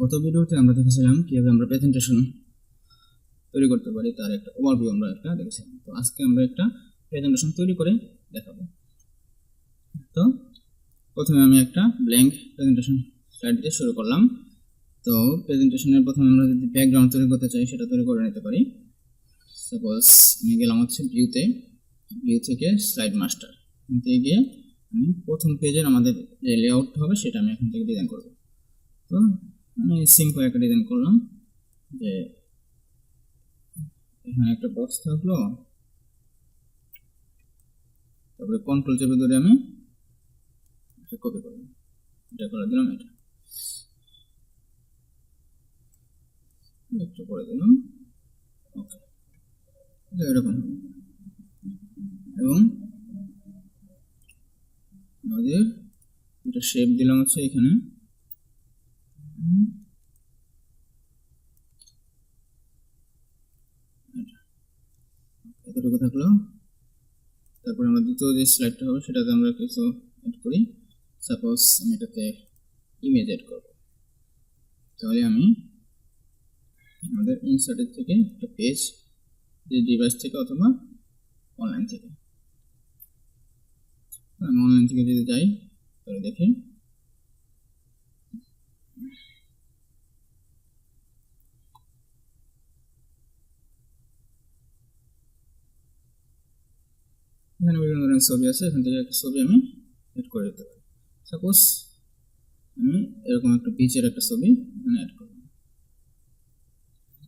গত ভিডিওতে আমরা দেখেছিলাম কীভাবে আমরা প্রেজেন্টেশন তৈরি করতে পারি, তার একটা ওভারভিউ আমরা একটা দেখেছিলাম। তো আজকে আমরা একটা প্রেজেন্টেশন তৈরি করে দেখাবো। তো প্রথমে আমি একটা ব্ল্যাঙ্ক প্রেজেন্টেশন স্লাইড দিয়ে শুরু করলাম। তো প্রেজেন্টেশনের প্রথমে আমরা যদি ব্যাকগ্রাউন্ড তৈরি করতে চাই, সেটা তৈরি করে নিতে পারি। সাপোজ আমি গেলাম হচ্ছে ভিউতে ভিউ থেকে স্লাইড মাস্টার এখান গিয়ে আমি প্রথম পেজের আমাদের যে লেআউট হবে, সেটা আমি এখান থেকে ডিজাইন করব। তো আমি সিম্পল একটা ডিজাইন করলাম, যে এখানে একটা বক্স থাকল। তারপরে কন্ট্রোল চেপে ধরে আমি এটা কপি করলাম। এটা করে দিলাম এটা। একটু করে দিলাম। ওকে এরকম। এবং আমাদের এটা শেপ দিলাম হচ্ছে এখানে। এতটুকু থাকল। তারপরে আমরা দ্বিতীয় যে স্লাইডটা হবে, সেটাতে আমরা কিছু অ্যাড করি। সাপোজ আমি এটাতে ইমেজ অ্যাড করব। তাহলে আমি আমাদের ইনসার্টের থেকে একটা পেজ যে ডিভাইস থেকে অথবা অনলাইন থেকে। আমি অনলাইন থেকে যদি যাই, তাহলে দেখি। এখানে বিভিন্ন ধরনের ছবি আছে এখান থেকে একটা ছবি আমি এড করে দিতে পারি। সাপোজ আমি এরকম একটা বিচের একটা ছবি এখানে অ্যাড করলাম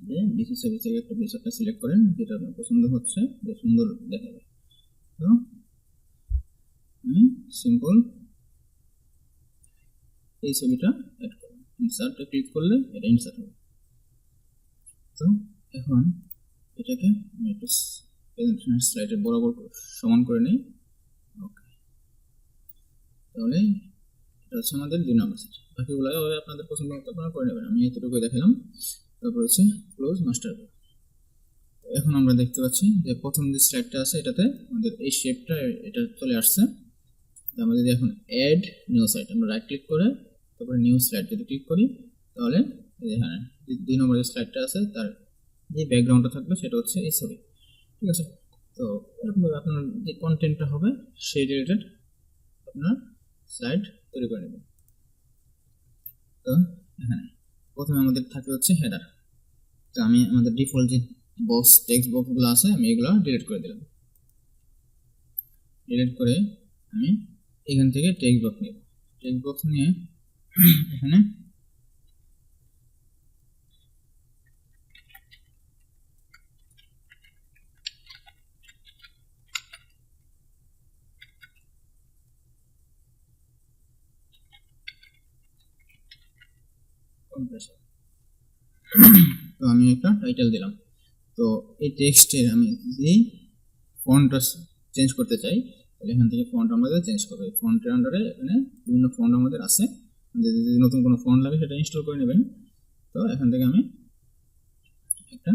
যে বিচের ছবি থেকে একটা বিচ একটা সিলেক্ট করেন, যেটা আপনার পছন্দ হচ্ছে যে সুন্দর দেখাবে। তো আমি সিম্পল এই ছবিটা অ্যাড করব। ইনসার্টে ক্লিক করলে এটা ইনসার্ট হবে। তো এখন এটাকে আমি একটু স্লাইডের বরাবর সমান করে নিই। ওকে তাহলে এটা হচ্ছে আমাদের দুই নম্বর সেট বাকিগুলো আপনাদের পছন্দ মতো আপনারা করে নেবেন। আমি এতটুকুই দেখালাম। তারপর হচ্ছে ক্লোজ মাস্টার এখন আমরা দেখতে পাচ্ছি যে প্রথম যে স্লাইডটা আছে, এটাতে আমাদের এই শেপটা এটা চলে আসছে। আমরা যদি এখন অ্যাড নিউ সাইট আমরা রাইট ক্লিক করে তারপরে নিউ স্লাইড যদি ক্লিক করি, তাহলে হ্যাঁ দুই নম্বর যে স্লাইডটা আছে, তার যে ব্যাকগ্রাউন্ডটা থাকবে, সেটা হচ্ছে এই ছবি। ঠিক আছে? তো এরকমভাবে আপনার যে কন্টেন্টটা হবে, সেই রিলেটেড আপনার স্লাইড তৈরি করে নেবেন। তো এখানে প্রথমে আমাদের থাকে হচ্ছে হেডার তো আমি আমাদের ডিফল্ট যে বক্স টেক্সট বক্সগুলো আছে, আমি এগুলো ডিলিট করে দিলাম। ডিলিট করে আমি এখান থেকে টেক্সট বক্স নেব। টেক্সট বক্স নিয়ে এখানে compressor তো আমি একটা টাইটেল দিলাম। তো এই টেক্সটের আমি যদি ফন্টটা চেঞ্জ করতে চাই, তাহলে এখান থেকে ফন্ট আমাদের চেঞ্জ করবে। ফন্টের আন্ডারে এখানে বিভিন্ন ফন্ট আমাদের আছে। যদি নতুন কোনো ফন্ট লাগে, সেটা ইনস্টল করে নেবেন। তো এখান থেকে আমি একটা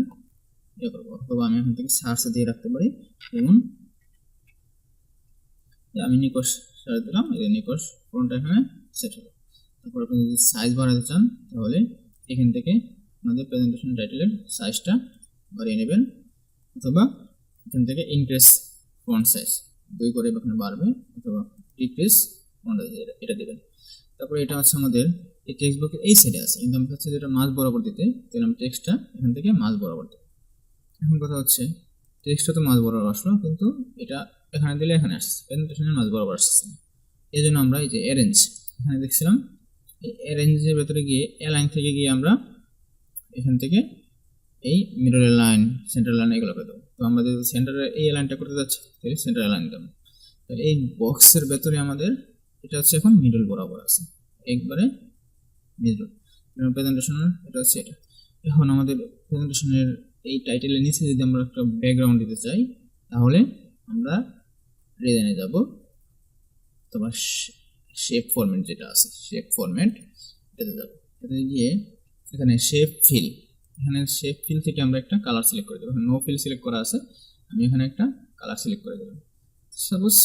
ইয়ে করব। অথবা আমি এখান থেকে সার্চে দিয়ে রাখতে পারি। যেমন আমি নিকশ সার্চ দিলাম। নিকশ ফন্টটা এখানে সেট হলো। তারপর আপনি যদি সাইজ বাড়াতে চান, তাহলে এখান থেকে আপনাদের প্রেজেন্টেশন টাইটেলের সাইজটা বাড়িয়ে নেবেন অথবা এখান থেকে ইনক্রিজ ফন্ট সাইজ দুই করে এখানে বাড়বে অথবা ডিক্রিজ এটা দেবেন। তারপরে এটা হচ্ছে আমাদের এই টেক্সট বুকের এই সাইডে আছে। কিন্তু আমি চাচ্ছি যেটা মাঝ বরাবর দিতে তাহলে আমি টেক্সটটা এখান থেকে মাঝ বরাবর দেবো এখন কথা হচ্ছে টেক্সটটা তো মাছ বরাবর আসলো, কিন্তু এটা এখানে দিলে এখানে আসছে প্রেজেন্টেশনের মাছ বরাবর আসছে। না এই জন্য আমরা এই যে অ্যারেঞ্জ এখানে দেখছিলাম এই অ্যারেঞ্জের ভেতরে গিয়ে এ লাইন থেকে গিয়ে আমরা এখান থেকে এই মিডল লাইন সেন্টার লাইন এগুলো পেয়ে দেবো। তো আমরা যদি সেন্টারে এই লাইনটা করতে যাচ্ছি, তাহলে সেন্টার লাইন দেবো তাহলে এই বক্সের ভেতরে আমাদের এটা হচ্ছে এখন মিডল বরাবর আছে। একবারে মিডল প্রেজেন্টেশনের এটা হচ্ছে এটা। এখন আমাদের প্রেজেন্টেশনের এই টাইটেলের নিচে যদি আমরা একটা ব্যাকগ্রাউন্ড দিতে চাই, তাহলে আমরা ডিজাইনে যাব। তোমার শেপ ফরম্যাট যেটা আছে শেপ ফরম্যাট এটাতে যাব এটাতে গিয়ে এখানে শেপ ফিল এখানে শেপ ফিল থেকে আমরা একটা কালার সিলেক্ট করে দেবো। নো ফিল সিলেক্ট করা আছে, আমি এখানে একটা কালার সিলেক্ট করে দিলাম। সাপোজ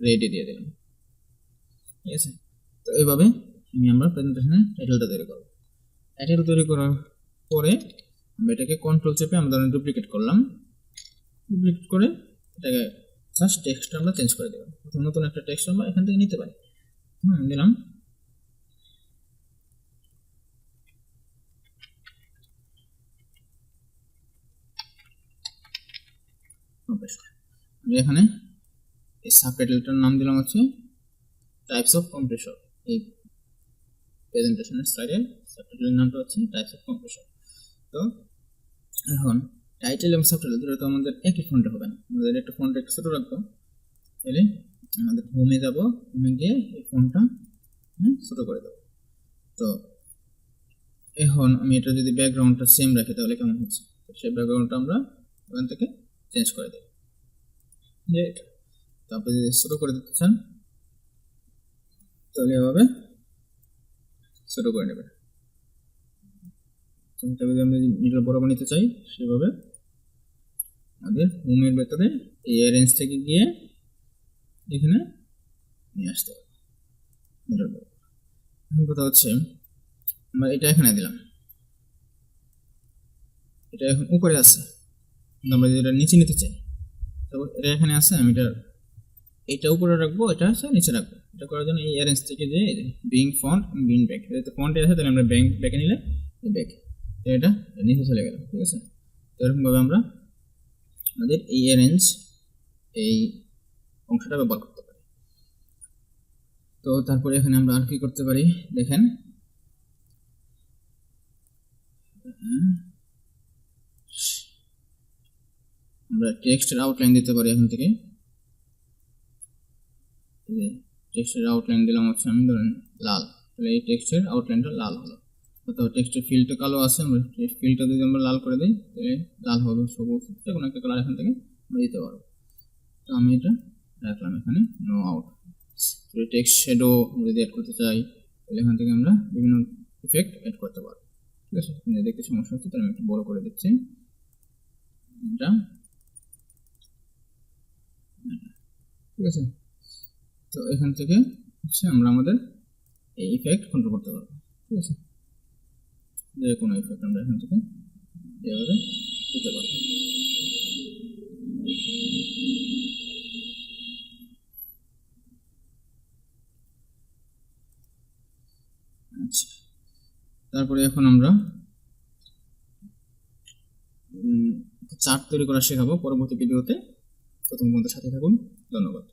রেডি দিয়ে দিলাম। ঠিক আছে? তো এইভাবে আমি আমরা প্রেজেন্টেশনের টাইটেলটা তৈরি করব। টাইটেল তৈরি করার পরে আমরা এটাকে কন্ট্রোল চেপে আমরা ধরেন ডুপ্লিকেট করলাম। ডুপ্লিকেট করে এটাকে জাস্ট টেক্সট আমরা চেঞ্জ করে দেবো প্রথম নতুন একটা টেক্সট আমরা এখান থেকে নিতে পারি। হুম এখানে এই সাবটাইটেলটার নাম দিলাম হচ্ছে টাইপস অফ কম্প্রেসর এই প্রেজেন্টেশনের স্লাইডের সাবটাইটেলের নামটা হচ্ছে টাইপস অফ কম্প্রেসর তো, এখন টাইটেল এবং সাবটাইটেল দুটো তো আমাদের একই ফন্টে হবে না। আমাদের একটা ফন্ট ছোটো রাখব। তাহলে আমাদের হোমে যাব হোমে গিয়ে এই ফোনটা ছোটো করে দেবো। তো, এখন আমি এটা যদি ব্যাকগ্রাউন্ডটা সেম রাখি, তাহলে কেমন হচ্ছে? সেই ব্যাকগ্রাউন্ডটা আমরা ওখান থেকে চেঞ্জ করে দেব। যে এটা তো আপনি যদি ছোটো করে দিতে চান, তাহলে এভাবে ছোটো করে নেবেন। এটা যদি আমরা বড় বানাতে চাই, সেভাবে আমাদের হোমের ভেতরে এই অ্যারেঞ্জ থেকে গিয়ে এখানে? নিয়ে আসতে নিটল এখন কথা হচ্ছে, আমরা এটা এখানে দিলাম। এটা এখন উপরে আছে। আমরা যদি এটা নিচে নিতে চাই তো এটা এখানে আছে, আমি এটা এটা উপরে রাখব, এটা আছে, নিচে রাখব। এটা করার জন্য এই অ্যারেঞ্জ থেকে যে বিং ফন্ট বিং ব্যাক এটা ফন্টে আছে, তাহলে আমরা ব্যাংক ব্যাকে নিলে ব্যাক এটা নিচে চলে গেল, ঠিক আছে? তো এরকমভাবে আমরা আমাদের এই অ্যারেঞ্জ এই অংশটা ব্যবহার করতে পারি। তো তারপরে এখানে আমরা আর কি করতে পারি? দেখেন। আমরা টেক্সটের আউটলাইন দিতে পারি এখান থেকে। টেক্সটের আউটলাইন দিলাম হচ্ছে আমি, ধরেন লাল। তাহলে এই টেক্সটের আউটলাইনটা লাল হলো। অথবা টেক্সটের ফিল্ডটা কালো আছে, আমরা ফিল্ডটা যদি আমরা লাল করে দিই, তাহলে লাল হবে, সবুজ যে কোনো একটা কালার এখান থেকে আমরা দিতে পারব। তো আমি এটা রাখলাম এখানে নো আউট টেক্সট শ্যাডো যদি অ্যাড করতে চাই, তাহলে এখান থেকে আমরা বিভিন্ন ইফেক্ট অ্যাড করতে পারব। ঠিক আছে? দেখতে সমস্যা হচ্ছে, তাহলে আমি একটু বড় করে দিচ্ছি। এটা। ঠিক আছে? তো এখান থেকে হচ্ছে আমরা আমাদের এই ইফেক্ট কন্ট্রোল করতে পারব। ঠিক আছে? যে কোনো ইফেক্ট আমরা এখান থেকে এভাবে দিতে পারব। তারপরে এখন আমরা চার্ট তৈরি করা শেখাবো পরবর্তী ভিডিওতে। প্রথম পর্যন্ত সাথে থাকুন। ধন্যবাদ।